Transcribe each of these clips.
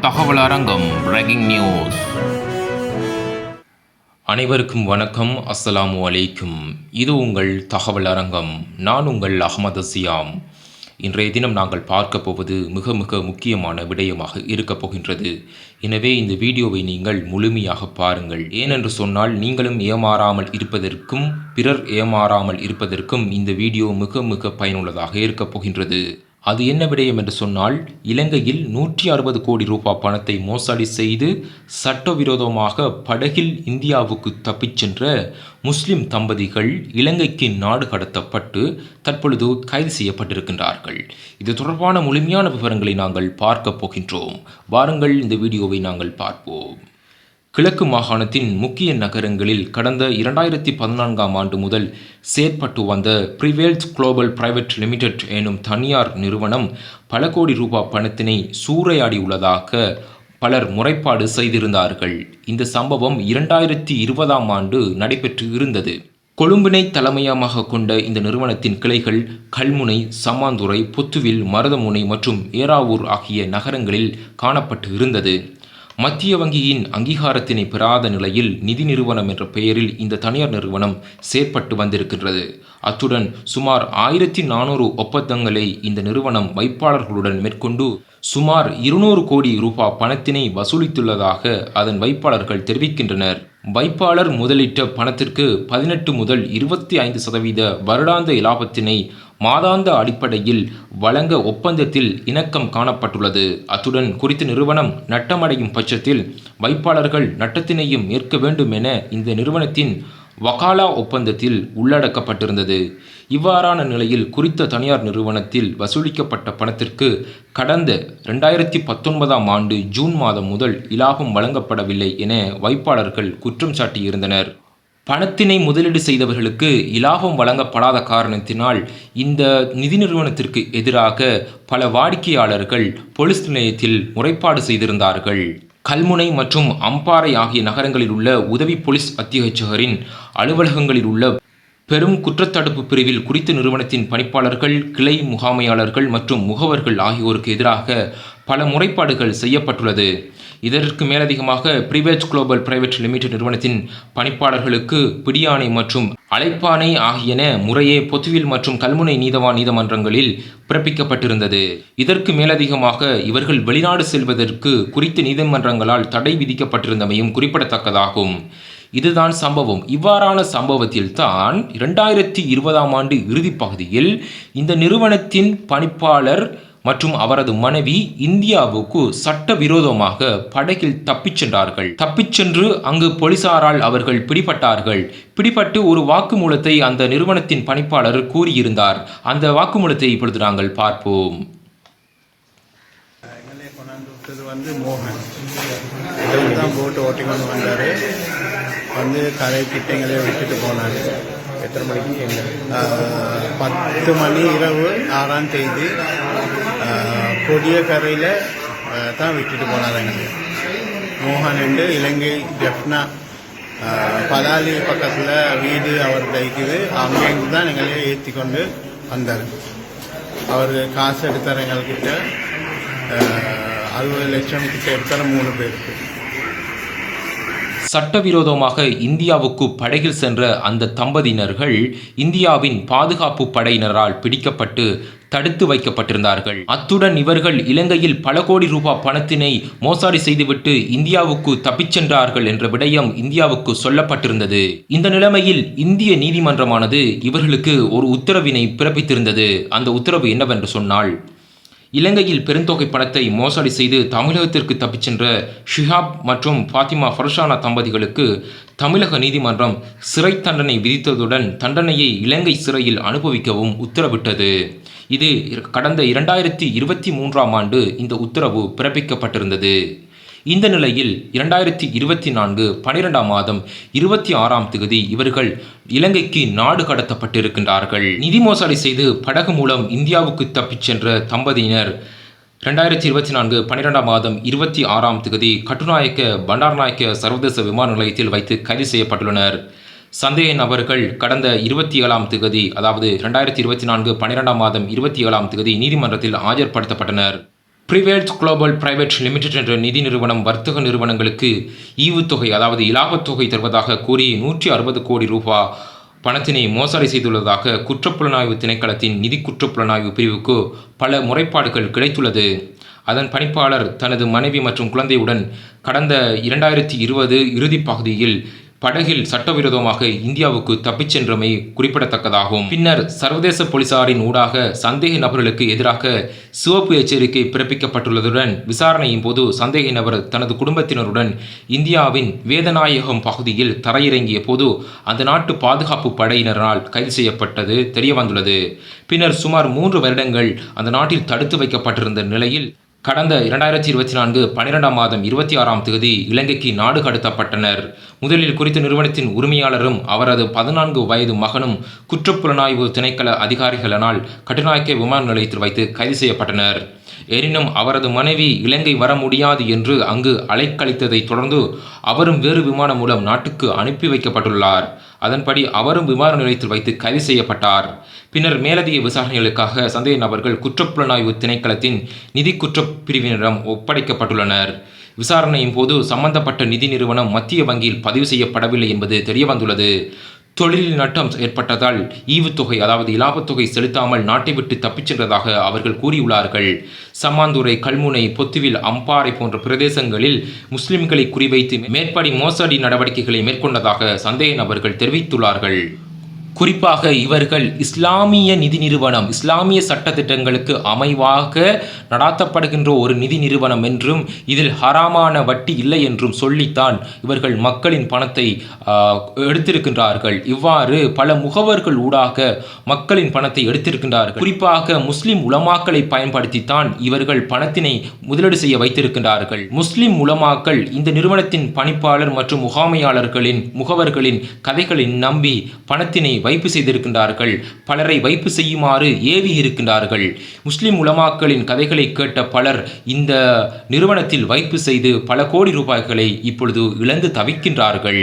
தகவல் அரங்கம் breaking news அனைவருக்கும் வணக்கம். அஸ்ஸலாமு அலைக்கும். இது உங்கள் தகவல் அரங்கம் நான் உங்கள் அகமது சியாம். இன்றைய தினம் நாங்கள் பார்க்க போவது மிக மிக முக்கியமான விடயமாக இருக்கப் போகின்றது. எனவே இந்த வீடியோவை நீங்கள் முழுமையாக பாருங்கள். ஏனென்று சொன்னால் நீங்களும் ஏமாறாமல் இருப்பதற்கும் பிறர் ஏமாறாமல் இருப்பதற்கும் இந்த வீடியோ மிக மிக பயனுள்ளதாக இருக்கப் போகின்றது. அது என்ன விடயம் என்று சொன்னால் இலங்கையில் நூற்றி அறுபது கோடி ரூபாய் பணத்தை மோசடி செய்து சட்டவிரோதமாக படகில் இந்தியாவுக்கு தப்பிச் சென்ற முஸ்லிம் தம்பதிகள் இலங்கைக்கு நாடு கடத்தப்பட்டு தற்பொழுது கைது செய்யப்பட்டிருக்கின்றார்கள். இது தொடர்பான முழுமையான விவரங்களை நாங்கள் பார்க்கப் போகின்றோம். வாருங்கள் இந்த வீடியோவை நாங்கள் பார்ப்போம். கிழக்கு மாகாணத்தின் முக்கிய நகரங்களில் கடந்த இரண்டாயிரத்தி பதினான்காம் ஆண்டு முதல் செயற்பட்டு வந்த ப்ரிவேல்ஸ் குளோபல் பிரைவேட் லிமிடெட் எனும் தனியார் நிறுவனம் பல கோடி ரூபாய் பணத்தினை சூறையாடியுள்ளதாக பலர் முறைப்பாடு செய்திருந்தார்கள். இந்த சம்பவம் இரண்டாயிரத்தி இருபதாம் ஆண்டு நடைபெற்று இருந்தது. கொழும்பினை தலைமையமாக கொண்ட இந்த நிறுவனத்தின் கிளைகள் கல்முனை சமாந்துறை புத்துவில் மருதமுனை மற்றும் ஏறாவூர் ஆகிய நகரங்களில் காணப்பட்டு இருந்தது. மத்திய வங்கியின் அங்கீகாரத்தினை பெறாத நிலையில் நிதி நிறுவனம் என்ற பெயரில் இந்த தனியார் நிறுவனம் செயற்பட்டு வந்திருக்கின்றது. அத்துடன் சுமார் ஆயிரத்தி நானூறு ஒப்பந்தங்களை இந்த நிறுவனம் வைப்பாளர்களுடன் மேற்கொண்டு சுமார் இருநூறு கோடி ரூபாய் பணத்தினை வசூலித்துள்ளதாக அதன் வைப்பாளர்கள் தெரிவிக்கின்றனர். வைப்பாளர் முதலிட்ட பணத்திற்கு பதினெட்டு முதல் இருபத்தி ஐந்து சதவீத வருடாந்த இலாபத்தினை மாதாந்த அடிப்படையில் வழங்க ஒப்பந்தத்தில் இணக்கம் காணப்பட்டுள்ளது. அத்துடன் குறித்த நிறுவனம் நட்டமடையும் பட்சத்தில் வைப்பாளர்கள் நட்டத்தினையும் ஏற்க வேண்டும் என இந்த நிறுவனத்தின் வகாலா ஒப்பந்தத்தில் உள்ளடக்கப்பட்டிருந்தது. இவ்வாறான நிலையில் குறித்த தனியார் நிறுவனத்தில் வசூலிக்கப்பட்ட பணத்திற்கு கடந்த ரெண்டாயிரத்தி பத்தொன்பதாம் ஆண்டு ஜூன் மாதம் முதல் இலாபம் வழங்கப்படவில்லை என வைப்பாளர்கள் குற்றம் சாட்டியிருந்தனர். பணத்தினை முதலீடு செய்தவர்களுக்கு இலாபம் வழங்கப்படாத காரணத்தினால் இந்த நிதி நிறுவனத்திற்கு எதிராக பல வாடிக்கையாளர்கள் போலீஸ் நிலையத்தில் முறைப்பாடு செய்திருந்தார்கள். கல்முனை மற்றும் அம்பாறை ஆகிய நகரங்களில் உள்ள உதவி போலீஸ் அத்தியட்சகரின் அலுவலகங்களில் உள்ள பெரும் குற்றத்தடுப்பு பிரிவில் குறித்த நிறுவனத்தின் பணிப்பாளர்கள் கிளை முகாமையாளர்கள் மற்றும் முகவர்கள் ஆகியோருக்கு எதிராக பல முறைப்பாடுகள் செய்யப்பட்டுள்ளது. இதற்கு மேலதிகமாக பிரிவேஜ் குளோபல் பிரைவேட் லிமிடெட் நிறுவனத்தின் பணிப்பாளர்களுக்கு பிடியாணை மற்றும் அழைப்பானை ஆகியன முறையே பொத்துவில் மற்றும் கல்முனை நீதவான் நீதிமன்றங்களில் பிறப்பிக்கப்பட்டிருந்தது. இதற்கு மேலதிகமாக இவர்கள் வெளிநாடு செல்வதற்கு குறித்த நீதிமன்றங்களால் தடை விதிக்கப்பட்டிருந்தமையும் குறிப்பிடத்தக்கதாகும். இதுதான் சம்பவம். இவ்வாறான சம்பவத்தில் தான் இரண்டாயிரத்தி இருபதாம் ஆண்டு இறுதிப் பகுதியில் இந்த நிறுவனத்தின் பணிப்பாளர் மற்றும் அவரது மனைவி இந்தியாவுக்கு சட்டவிரோதமாக படகில் தப்பிச் சென்றார்கள். தப்பிச் சென்று அங்கு போலீசாரால் அவர்கள் பிடிபட்டார்கள். பிடிபட்டு ஒரு வாக்குமூலத்தை அந்த நிறுவனத்தின் பணிப்பாளர் கூறியிருந்தார். அந்த வாக்குமூலத்தை இப்பொழுது நாங்கள் பார்ப்போம். வந்து மோகன். இவர் தான் போட்டு ஓட்டி கொண்டு வந்தார். வந்து கரைக்கிட்ட எங்களை விட்டுட்டு போனார். எத்தனை மணிக்கு? பத்து மணி இரவு ஆறாம் தேதி. கொடிய கரையில் தான் விட்டுட்டு போனார் எங்களுக்கு மோகன் என்று இலங்கை ஜப்னா பதாலி பலாலி பக்கத்தில் வீடு அவர் தைக்குது அங்கேருந்து தான் எங்களை ஏற்றி கொண்டு வந்தார் அவர் காசு எடுத்தார் எங்கள்கிட்ட அறுபது லட்சம் கிட்ட எடுத்தார் மூணு பேருக்கு சட்டவிரோதமாக இந்தியாவுக்கு படகில் சென்ற அந்த தம்பதியினர்கள் இந்தியாவின் பாதுகாப்பு படையினரால் பிடிக்கப்பட்டு தடுத்து வைக்கப்பட்டிருந்தார்கள். அத்துடன் இவர்கள் இலங்கையில் பல கோடி ரூபாய் பணத்தினை மோசடி செய்துவிட்டு இந்தியாவுக்கு தப்பிச் சென்றார்கள் என்ற விடயம் இந்தியாவுக்கு சொல்லப்பட்டிருந்தது. இந்த நிலைமையில் இந்திய நீதிமன்றமானது இவர்களுக்கு ஒரு உத்தரவினை பிறப்பித்திருந்தது. அந்த உத்தரவு என்னவென்று சொன்னால் இலங்கையில் பெருந்தொகை பணத்தை மோசடி செய்து தமிழகத்திற்கு தப்பிச் சென்ற ஷிஹாப் மற்றும் ஃபாத்திமா ஃபர்ஷானா தம்பதிகளுக்கு தமிழக நீதிமன்றம் சிறை தண்டனை விதித்ததுடன் தண்டனையை இலங்கை சிறையில் அனுபவிக்கவும் உத்தரவிட்டது. இது கடந்த இரண்டாயிரத்தி இருபத்தி மூன்றாம் ஆண்டு இந்த உத்தரவு பிறப்பிக்கப்பட்டிருந்தது. இந்த நிலையில் இரண்டாயிரத்தி இருபத்தி நான்கு பனிரெண்டாம் மாதம் இருபத்தி ஆறாம் தேதி இவர்கள் இலங்கைக்கு நாடு கடத்தப்பட்டிருக்கின்றார்கள். நிதி மோசடி செய்து படகு மூலம் இந்தியாவுக்கு தப்பிச் சென்ற தம்பதியினர். ரெண்டாயிரத்தி இருபத்தி நான்கு பன்னிரெண்டாம் மாதம் இருபத்தி ஆறாம் தேதி கட்டுநாயக்க பண்டார்நாயக்க சர்வதேச விமான நிலையத்தில் வைத்து கைது செய்யப்பட்டுள்ளனர். சந்தேக நபர்கள் கடந்த இருபத்தி ஏழாம் தேதி அதாவது ரெண்டாயிரத்தி இருபத்தி நான்கு பன்னிரெண்டாம் மாதம் இருபத்தி ஏழாம் தேதி நீதிமன்றத்தில் ஆஜர்படுத்தப்பட்டனர். ப்ரிவேல்ஸ் குளோபல் பிரைவேட் லிமிடெட் என்ற நிதி நிறுவனம் வர்த்தக நிறுவனங்களுக்கு ஈவுத்தொகை அதாவது இலாபத்தொகை தருவதாக கூறி நூற்றி அறுபது கோடி ரூபாய் பணத்தினை மோசடி செய்துள்ளதாக குற்றப்புலனாய்வு திணைக்களத்தின் நிதி குற்றப்புலனாய்வு பிரிவுக்கு பல முறைப்பாடுகள் கிடைத்துள்ளது. அதன் பணிப்பாளர் தனது மனைவி மற்றும் குழந்தையுடன் கடந்த இரண்டாயிரத்தி இருபது இறுதிப் பகுதியில் படகில் சட்டவிரோதமாக இந்தியாவுக்கு தப்பிச் சென்றமை குறிப்பிடத்தக்கதாகும். பின்னர் சர்வதேச போலீசாரின் ஊடாக சந்தேக நபர்களுக்கு எதிராக சிவப்பு எச்சரிக்கை பிறப்பிக்கப்பட்டுள்ளதுடன் விசாரணையின் போது சந்தேக நபர் தனது குடும்பத்தினருடன் இந்தியாவின் வேதநாயகம் பகுதியில் தரையிறங்கிய போது அந்த நாட்டு பாதுகாப்பு படையினரால் கைது செய்யப்பட்டது தெரியவந்துள்ளது. பின்னர் சுமார் மூன்று வருடங்கள் அந்த நாட்டில் தடுத்து வைக்கப்பட்டிருந்த நிலையில் கடந்த இரண்டாயிரத்தி இருபத்தி நான்கு பன்னிரெண்டாம் மாதம் இருபத்தி ஆறாம் தேதி இலங்கைக்கு நாடு கடத்தப்பட்டனர். முதலில் குறித்த நிறுவனத்தின் உரிமையாளரும் அவரது பதினான்கு வயது மகனும் குற்றப்புலனாய்வு திணைக்கள அதிகாரிகளினால் கட்டுநாயக்க விமான நிலையத்தில் வைத்து கைது செய்யப்பட்டனர். எனினும் அவரது மனைவி இலங்கை வர முடியாது என்று அங்கு அலைக்கழித்ததைத் தொடர்ந்து அவரும் வேறு விமானம் மூலம் நாட்டுக்கு அனுப்பி வைக்கப்பட்டுள்ளார். அதன்படி அவரும் விமான நிலையத்தில் வைத்து கைது செய்யப்பட்டார். பின்னர் மேலதிக விசாரணைகளுக்காக சந்தேக நபர்கள் குற்றப்புலனாய்வு திணைக்களத்தின் நிதி குற்றப்பிரிவினரிடம் ஒப்படைக்கப்பட்டுள்ளனர். விசாரணையின் போது சம்பந்தப்பட்ட நிதி நிறுவனம் மத்திய வங்கியில் பதிவு செய்யப்படவில்லை என்பது தெரியவந்துள்ளது. தொழிலில் நட்டம் ஏற்பட்டதால் ஈவுத்தொகை அதாவது இலாபத்தொகை செலுத்தாமல் நாட்டை விட்டு தப்பிச் சென்றதாக அவர்கள் கூறியுள்ளார்கள். சம்மாந்துறை கல்முனை பொத்துவில் அம்பாறை போன்ற பிரதேசங்களில் முஸ்லிம்களை குறிவைத்து மேற்படி மோசடி நடவடிக்கைகளை மேற்கொண்டதாக சந்தேக நபர்கள் தெரிவித்துள்ளார்கள். குறிப்பாக இவர்கள் இஸ்லாமிய நிதி நிறுவனம் இஸ்லாமிய சட்டத்திட்டங்களுக்கு அமைவாக நடாத்தப்படுகின்ற ஒரு நிதி நிறுவனம் என்றும் இதில் ஹராமான வட்டி இல்லை என்றும் சொல்லித்தான் இவர்கள் மக்களின் பணத்தை எடுத்திருக்கின்றார்கள். இவ்வாறு பல முகவர்கள் ஊடாக மக்களின் பணத்தை எடுத்திருக்கின்றார்கள். குறிப்பாக முஸ்லிம் உலமாக்களை பயன்படுத்தித்தான் இவர்கள் பணத்தினை முதலீடு செய்ய வைத்திருக்கின்றார்கள். முஸ்லிம் உலமாக்கள் இந்த நிறுவனத்தின் பணிப்பாளர் மற்றும் முகாமையாளர்களின் முகவர்களின் கதைகளை நம்பி பணத்தினை வைப்பு செய்திருக்கின்றார்கள். பலரை வைப்பு செய்யுமாறு ஏவி இருக்கின்றார்கள் முஸ்லிம் உலமாக்களின் கதைகளை கேட்ட பலர் இந்த நிறுவனத்தில் வைப்பு செய்து பல கோடி ரூபாய்களை இப்பொழுது இழந்து தவிக்கின்றார்கள்.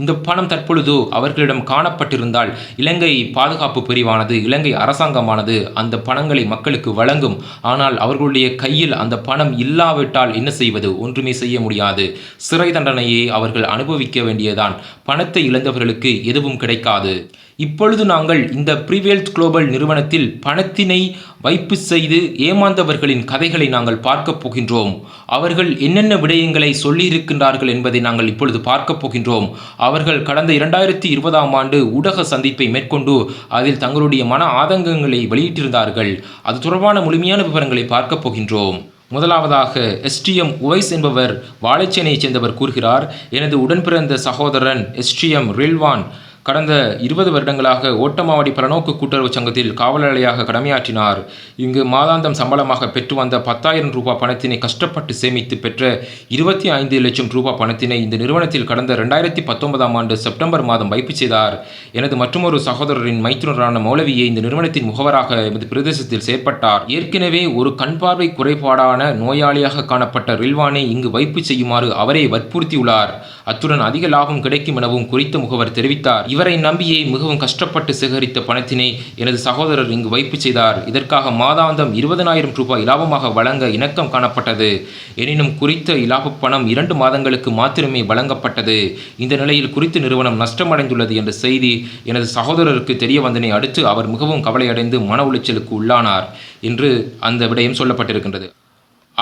இந்த பணம் தற்பொழுது அவர்களிடம் காணப்பட்டிருந்தால் இலங்கை பாதுகாப்பு பிரிவானது இலங்கை அரசாங்கமானது அந்த பணங்களை மக்களுக்கு வழங்கும். ஆனால் அவர்களுடைய கையில் அந்த பணம் இல்லாவிட்டால் என்ன செய்வது? ஒன்றுமே செய்ய முடியாது. சிறை தண்டனையை அவர்கள் அனுபவிக்க வேண்டியதான் பணத்தை இழந்தவர்களுக்கு எதுவும் கிடைக்காது. இப்பொழுது நாங்கள் இந்த ப்ரீவேல்ட் குளோபல் நிறுவனத்தில் பணத்தினை வைப்பு செய்து ஏமாந்தவர்களின் கதைகளை நாங்கள் பார்க்கப் போகின்றோம். அவர்கள் என்னென்ன விடயங்களை சொல்லியிருக்கின்றார்கள் என்பதை நாங்கள் இப்பொழுது பார்க்கப் போகின்றோம். அவர்கள் கடந்த இரண்டாயிரத்தி இருபதாம் ஆண்டு ஊடக சந்திப்பை மேற்கொண்டு அதில் தங்களுடைய மன ஆதங்கங்களை வெளியிட்டிருந்தார்கள். அது தொடர்பான முழுமையான விவரங்களை பார்க்கப் போகின்றோம். முதலாவதாக எஸ்டிஎம் உவைஸ் என்பவர் வாழைச்சேனையைச் சேர்ந்தவர் கூறுகிறார். எனது உடன்பிறந்த சகோதரன் எஸ்டிஎம் ரில்வான் கடந்த இருபது வருடங்களாக ஓட்டமாவடி பலநோக்கு கூட்டுறவு சங்கத்தில் காவலாளியாக கடமையாற்றினார். இங்கு மாதாந்தம் சம்பளமாக பெற்று வந்த பத்தாயிரம் ரூபாய் பணத்தினை கஷ்டப்பட்டு சேமித்து பெற்ற இருபத்தி ஐந்து லட்சம் ரூபாய் பணத்தினை இந்த நிறுவனத்தில் கடந்த ரெண்டாயிரத்தி பத்தொன்பதாம் ஆண்டு செப்டம்பர் மாதம் வைப்பு செய்தார். எனது மற்றொரு சகோதரரின் மைத்துனரான மௌலவியை இந்த நிறுவனத்தின் முகவராக எமது பிரதேசத்தில் செயற்பட்டார். ஏற்கனவே ஒரு கண் பார்வை குறைபாடான நோயாளியாக காணப்பட்ட ரில்வானை இங்கு வைப்பு செய்யுமாறு அவரே வற்புறுத்தியுள்ளார். அத்துடன் அதிக லாபம் கிடைக்கும் எனவும் குறித்த முகவர் தெரிவித்தார். இவரை நம்பியே மிகவும் கஷ்டப்பட்டு சேகரித்த பணத்தினை எனது சகோதரர் இங்கு வைப்பு செய்தார். இதற்காக மாதாந்தம் இருபதனாயிரம் ரூபாய் இலாபமாக வழங்க இணக்கம் காணப்பட்டது. எனினும் குறித்த இலாப பணம் இரண்டு மாதங்களுக்கு மாத்திரமே வழங்கப்பட்டது. இந்த நிலையில் குறித்த நிறுவனம் நஷ்டமடைந்துள்ளது என்ற செய்தி எனது சகோதரருக்கு தெரிய வந்தனை அடுத்து அவர் மிகவும் கவலையடைந்து மன உளைச்சலுக்கு உள்ளானார் என்று அந்த விடயம் சொல்லப்பட்டிருக்கின்றது.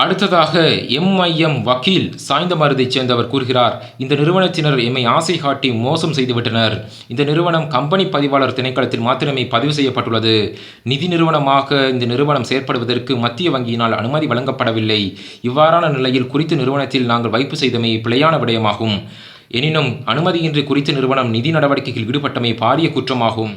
அடுத்ததாக எம்ஐஎம் வக்கீல் சாய்ந்தமருதைச் சேர்ந்தவர் கூறுகிறார் இந்த நிறுவனத்தினர் எம்மை ஆசை காட்டி மோசம் செய்துவிட்டனர் இந்த நிறுவனம் கம்பெனி பதிவாளர் திணைக்களத்தில் மாத்திரமே பதிவு செய்யப்பட்டுள்ளது. நிதி நிறுவனமாக இந்த நிறுவனம் செயற்படுவதற்கு மத்திய வங்கியினால் அனுமதி வழங்கப்படவில்லை. இவ்வாறான நிலையில் குறித்த நிறுவனத்தில் நாங்கள் வைப்பு செய்தமை பிழையான விடயமாகும். எனினும் அனுமதியின்றி குறித்த நிறுவனம் நிதி நடவடிக்கையில் ஈடுபட்டமை பாரிய குற்றமாகும்.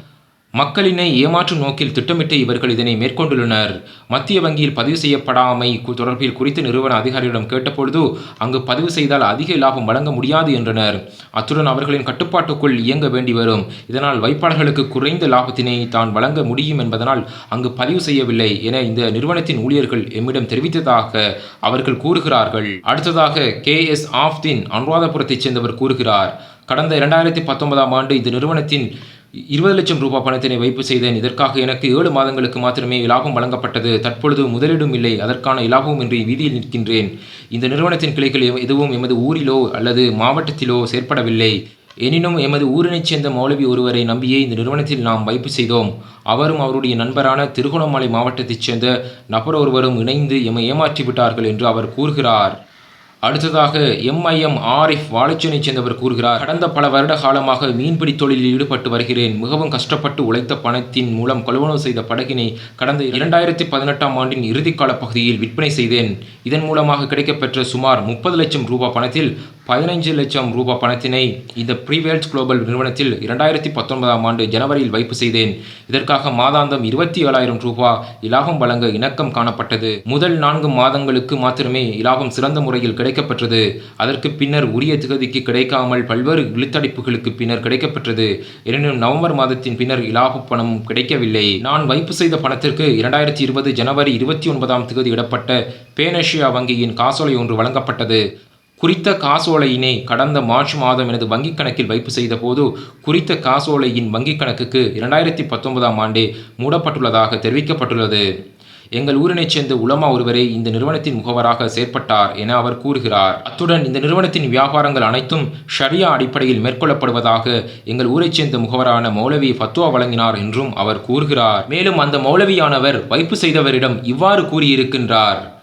மக்களினை ஏமாற்றும் நோக்கில் திட்டமிட்டு இவர்கள் இதனை மேற்கொண்டுள்ளனர். மத்திய வங்கியில் பதிவு செய்யப்படாமை தொடர்பில் குறித்த நிறுவன அதிகாரியிடம் கேட்டபொழுது அங்கு பதிவு செய்தால் அதிக லாபம் வழங்க முடியாது என்றனர். அத்துடன் அவர்களின் கட்டுப்பாட்டுக்குள் இயங்க வேண்டி வரும். இதனால் வைப்பாளர்களுக்கு குறைந்த லாபத்தினை தான் வழங்க முடியும் என்பதனால் அங்கு பதிவு செய்யவில்லை என இந்த நிறுவனத்தின் ஊழியர்கள் எம்மிடம் தெரிவித்ததாக அவர்கள் கூறுகிறார்கள். அடுத்ததாக கே. எஸ். ஆஃப்தின் அனுராதபுரத்தைச் சேர்ந்தவர் கூறுகிறார். கடந்த இரண்டாயிரத்தி பத்தொன்பதாம் ஆண்டு இந்த நிறுவனத்தின் இருபது லட்சம் ரூபாய் பணத்தினை வைப்பு செய்தேன். இதற்காக எனக்கு ஏழு மாதங்களுக்கு மாத்திரமே இலாபம் வழங்கப்பட்டது. தற்பொழுது முதலீடும் இல்லை. அதற்கான இலாபமும் இன்றி வீதியில் நிற்கின்றேன். இந்த நிறுவனத்தின் கிளைகள் எவ- எதுவும் எமது ஊரிலோ அல்லது மாவட்டத்திலோ செயற்படவில்லை. எனினும் எமது ஊரினைச் சேர்ந்த மௌலவி ஒருவரை நம்பியே இந்த நிறுவனத்தில் நாம் வைப்பு செய்தோம். அவரும் அவருடைய நண்பரான திருகோணமலை மாவட்டத்தைச் சேர்ந்த நபர் ஒருவரும் இணைந்து எம்மை ஏமாற்றி விட்டார்கள் என்று அவர் கூறுகிறார். அடுத்ததாக எம்ஐஎம் ஆரிஃப் வாழைச்சனை சேர்ந்தவர் கூறுகிறார் கடந்த பல வருட காலமாக மீன்பிடி தொழிலில் ஈடுபட்டு வருகிறேன். மிகவும் கஷ்டப்பட்டு உழைத்த பணத்தின் மூலம் கொள்வனவு செய்த படகினை கடந்த இரண்டாயிரத்தி பதினெட்டாம் ஆண்டின் இறுதிக்கால பகுதியில் விற்பனை செய்தேன். இதன் மூலமாக கிடைக்கப்பெற்ற சுமார் முப்பது லட்சம் ரூபாய் பணத்தில் பதினைஞ்சு லட்சம் ரூபாய் பணத்தினை இந்த ப்ரீவேல்ஸ் குளோபல் நிறுவனத்தில் இரண்டாயிரத்தி பத்தொன்பதாம் ஆண்டு ஜனவரியில் வைப்பு செய்தேன். இதற்காக மாதாந்தம் இருபத்தி ஏழாயிரம் ரூபாய் இலாபம் வழங்க இணக்கம் காணப்பட்டது. முதல் நான்கு மாதங்களுக்கு மாத்திரமே இலாபம் சிறந்த முறையில் கிடைக்கப்பெற்றது. அதற்கு பின்னர் உரிய திகதிக்கு கிடைக்காமல் பல்வேறு இழுத்தடைப்புகளுக்கு பின்னர் கிடைக்கப்பெற்றது. எனினும் நவம்பர் மாதத்தின் பின்னர் இலாப பணம் கிடைக்கவில்லை. நான் வைப்பு செய்த பணத்திற்கு இரண்டாயிரத்தி இருபது ஜனவரி இருபத்தி ஒன்பதாம் தேதி இடப்பட்ட பேனேஷியா வங்கியின் காசோலை ஒன்று வழங்கப்பட்டது. குறித்த காசோலையினை கடந்த மார்ச் மாதம் எனது வங்கிக் கணக்கில் வைப்பு செய்தபோது குறித்த காசோலையின் வங்கிக் கணக்குக்கு இரண்டாயிரத்தி பத்தொன்பதாம் ஆண்டே மூடப்பட்டுள்ளதாக தெரிவிக்கப்பட்டுள்ளது. எங்கள் ஊரினைச் சேர்ந்த உலமா ஒருவரே இந்த நிறுவனத்தின் முகவராக செயற்பட்டார் என அவர் கூறுகிறார். அத்துடன் இந்த நிறுவனத்தின் வியாபாரங்கள் அனைத்தும் ஷரியா அடிப்படையில் மேற்கொள்ளப்படுவதாக எங்கள் ஊரைச் சேர்ந்த முகவரான மௌலவி ஃபத்வா வழங்கினார் என்றும் அவர் கூறுகிறார். மேலும் அந்த மௌலவியானவர் வைப்பு செய்தவரிடம் இவ்வாறு கூறியிருக்கின்றார்.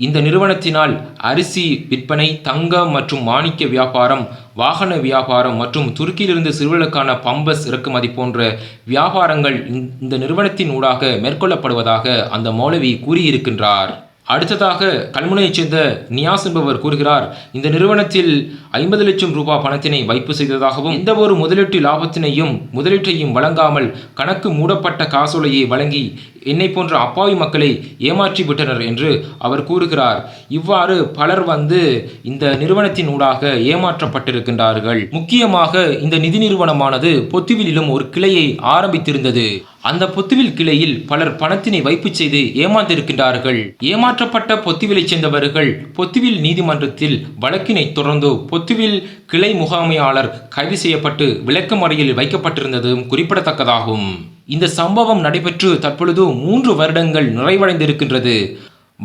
இந்த நிறுவனத்தினால் அரிசி விற்பனை தங்கம் மற்றும் மாணிக்க வியாபாரம் வாகன வியாபாரம் மற்றும் துருக்கியிலிருந்து சிறுவர்களுக்கான பம்பஸ் இறக்குமதி போன்ற வியாபாரங்கள் இந்த- நிறுவனத்தின் ஊடாக மேற்கொள்ளப்படுவதாக அந்த மௌலவி கூறியிருக்கின்றார். அடுத்ததாக கல்முனையைச் சேர்ந்த நியாஸ் என்பவர் கூறுகிறார் இந்த நிறுவனத்தில் ஐம்பது லட்சம் ரூபாய் பணத்தினை வைப்பு செய்ததாகவும் எந்த ஒரு முதலீட்டு லாபத்தினையும் முதலீட்டையும் வழங்காமல் கணக்கு மூடப்பட்ட காசோலையை வழங்கி என்னை போன்ற அப்பாவி மக்களை ஏமாற்றி விட்டனர் என்று அவர் கூறுகிறார். இவ்வாறு பலர் வந்து இந்த நிறுவனத்தின் ஊடாக ஏமாற்றப்பட்டிருக்கின்றார்கள். முக்கியமாக இந்த நிதி நிறுவனமானது பொத்துவிலும் ஒரு கிளையை ஆரம்பித்திருந்தது. அந்த பொத்துவில் கிளையில் பலர் பணத்தினை வைப்பு செய்து ஏமாந்திருக்கின்றார்கள். ஏமாற்றப்பட்ட பொத்துவிலைச் சேர்ந்தவர்கள் பொத்துவில் நீதிமன்றத்தில் வழக்கினை தொடர்ந்து பொத்துவில் கிளை முகாமையாளர் கைது செய்யப்பட்டு விளக்கமறையில் வைக்கப்பட்டிருந்ததும் குறிப்பிடத்தக்கதாகும். இந்த சம்பவம் நடைபெற்று தற்பொழுது மூன்று வருடங்கள் நிறைவடைந்திருக்கின்றது.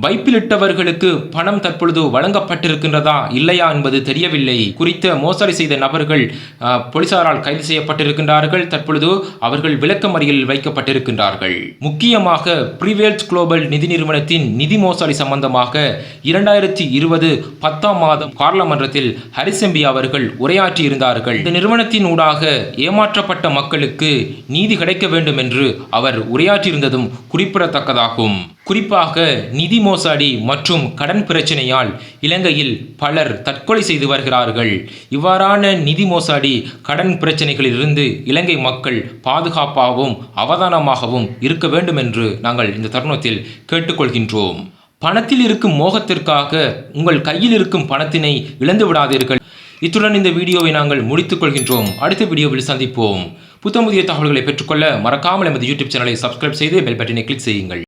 வைப்பிலிட்டவர்களுக்கு பணம் தற்பொழுது வழங்கப்பட்டிருக்கின்றதா இல்லையா என்பது தெரியவில்லை. குறித்த மோசடி செய்த நபர்கள் போலீசாரால் கைது செய்யப்பட்டிருக்கின்றார்கள். தற்பொழுது அவர்கள் விளக்கமறியலில் வைக்கப்பட்டிருக்கின்றார்கள். முக்கியமாக ப்ரீவேல்ஸ் குளோபல் நிதி நிறுவனத்தின் நிதி மோசடி சம்பந்தமாக இரண்டாயிரத்தி இருபது பத்தாம் மாதம் பார்லமன்றத்தில் ஹரிசெம்பி அவர்கள் உரையாற்றி இருந்தார்கள் இந்த நிறுவனத்தின் ஊடாக ஏமாற்றப்பட்ட மக்களுக்கு நீதி கிடைக்க வேண்டும் என்று அவர் உரையாற்றியிருந்ததும் குறிப்பிடத்தக்கதாகும். குறிப்பாக நிதி மோசடி மற்றும் கடன் பிரச்சனையால் இலங்கையில் பலர் தற்கொலை செய்து வருகிறார்கள். இவ்வாறான நிதி மோசடி கடன் பிரச்சனைகளிலிருந்து இலங்கை மக்கள் பாதுகாப்பாகவும் அவதானமாகவும் இருக்க வேண்டும் என்று நாங்கள் இந்த தருணத்தில் கேட்டுக்கொள்கின்றோம். பணத்தில் இருக்கும் மோகத்திற்காக உங்கள் கையில் இருக்கும் பணத்தினை இழந்து விடாதீர்கள். இத்துடன் இந்த வீடியோவை நாங்கள் முடித்துக் கொள்கின்றோம். அடுத்த வீடியோவில் சந்திப்போம். புத்தம் புதிய தகவல்களை பெற்றுக்கொள்ள மறக்காமல் எமது யூடியூப் சேனலை சப்ஸ்கிரைப் செய்து பெல் பட்டனை கிளிக் செய்யுங்கள்.